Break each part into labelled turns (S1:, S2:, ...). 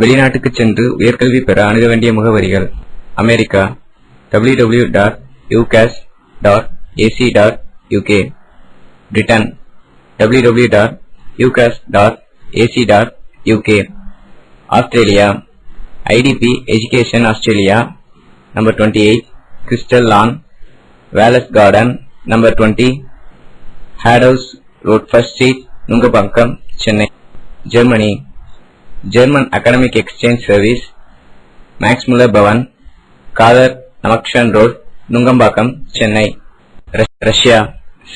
S1: வெளிநாட்டுக்கு சென்று உயர்கல்வி பெற அணுக வேண்டிய முகவரிகள். America. www.ucas.ac.uk Britain UK Australia IDP education Australia number 28 crystal lawn Wallace garden number twenty Haddows road first street Nungambakkam Chennai Germany German academic exchange service Max Mueller Bhavan Khader नमक्शन road Nungambakkam Chennai Russia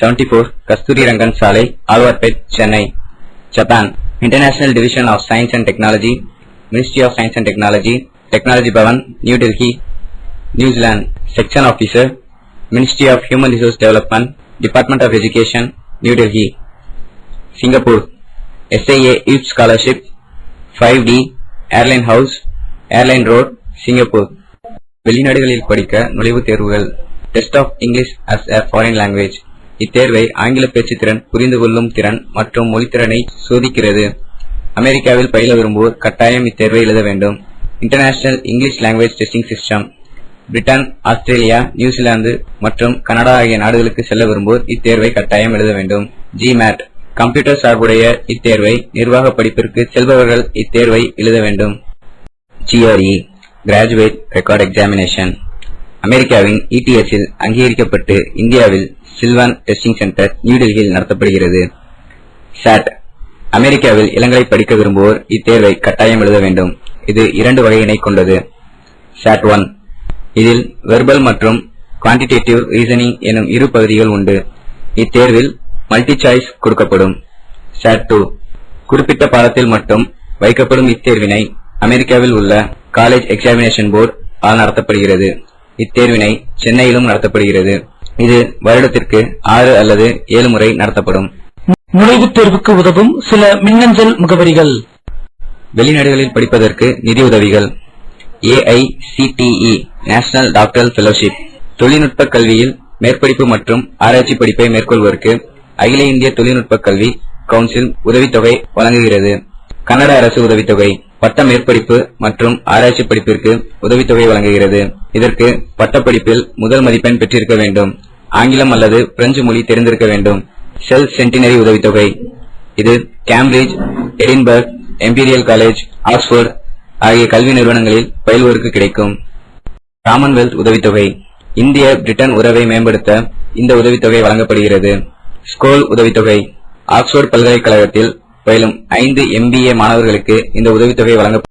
S1: 74 Kasturi Rangan Salai Alwarpet Chennai Japan international division of science and technology ministry of science and technology technology Bhavan new Delhi New Zealand section officer ministry of human resource development department of education new Delhi Singapore S I youth scholarship five T airline house airline road Singapore வெளிநாடுகளில் படிக்க நுழைவுத் தேர்வுகள். Test of English as a foreign language இத்தேர்வை ஆங்கில பேச்சு திறன் புரிந்து கொள்ளும் திறன் மற்றும் மொழித்திறனை சோதிக்கிறது. அமெரிக்காவில் பயில விரும்புவோர் கட்டாயம் இத்தேர்வை எழுத வேண்டும். International English language testing system Britain Australia New Zealand மற்றும் கனடா ஆகிய நாடுகளுக்கு செல்ல விரும்புவோர் இத்தேர்வை கட்டாயம் எழுத வேண்டும். ஜிமேட் கம்ப்யூட்டர் சார்புடைய இத்தேர்வை நிர்வாக படிப்பிற்கு செல்பவர்கள் இத்தேர்வை எழுத வேண்டும். ஜிஆர்இ கிராஜுவேட் ரெக்கார்ட் எக்ஸாமினேஷன் அமெரிக்காவின் ETS இல் அங்கீகரிக்கப்பட்டு இந்தியாவில் சில்வான் டெஸ்டிங் சென்டர் நியூடெல்லியில் நடத்தப்படுகிறது. சாட் அமெரிக்காவில் இளங்கலை படிக்க விரும்புவோர் இத்தேர்வை கட்டாயம் எழுத வேண்டும். இது இரண்டு வகையினை கொண்டது. சாட் ஒன் இதில் வெர்பல் மற்றும் குவான்டிடேட்டிவ் ரீசனிங் எனும் இரு பகுதிகள் உண்டு. இத்தேர்வில் மல்டி சாய்ஸ் கொடுக்கப்படும். SAT 2 குறிப்பிட்ட பாடத்தில் மட்டும் வைக்கப்படும் இத்தேர்வினை அமெரிக்காவில் உள்ள காலேஜ் எக்ஸாமினேஷன் போர்டு ஆல் நடத்தப்படுகிறது. இத்தேர்வினை சென்னையிலும் நடத்தப்படுகிறது. இது வருடத்திற்கு ஆறு அல்லது ஏழு முறை நடத்தப்படும்.
S2: நுழைவுத் தேர்வுக்கு உதவும் சில மின்னஞ்சல் முகவரிகள்.
S1: வெளிநாடுகளில் படிப்பதற்கு நிதி உதவிகள் AICTE நேஷனல் டாக்டரல் ஃபெலோஷிப் தொழில்நுட்ப கல்வியில் மேற்படிப்பு மற்றும் ஆராய்ச்சி படிப்பை மேற்கொள்வோருக்கு அகில இந்திய தொழில்நுட்ப கல்வி கவுன்சில் உதவித்தொகை வழங்குகிறது. கன்னட அரசு உதவித்தொகை பட்ட மேற்படிப்பு மற்றும் ஆராய்ச்சி படிப்பிற்கு உதவித்தொகை வழங்குகிறது. இதற்கு பட்டப்படிப்பில் முதல் மதிப்பெண் பெற்றிருக்க வேண்டும். ஆங்கிலம் அல்லது பிரெஞ்சு மொழி தெரிந்திருக்க வேண்டும். செல் சென்டினரி உதவித்தொகை. இது Cambridge Edinburgh Imperial College Oxford ஆகிய கல்வி நிறுவனங்களில் பயில்வோருக்கு கிடைக்கும். காமன்வெல்த் உதவித்தொகை. இந்திய பிரிட்டன் உறவை மேம்படுத்த இந்த உதவித்தொகை வழங்கப்படுகிறது. ஸ்கோல் உதவித்தொகை. ஆக்ஸ்போர்ட் பல்கலைக்கழகத்தில் பயிலும் ஐந்து எம்பிஏ மாணவர்களுக்கு இந்த உதவித்தொகை வழங்க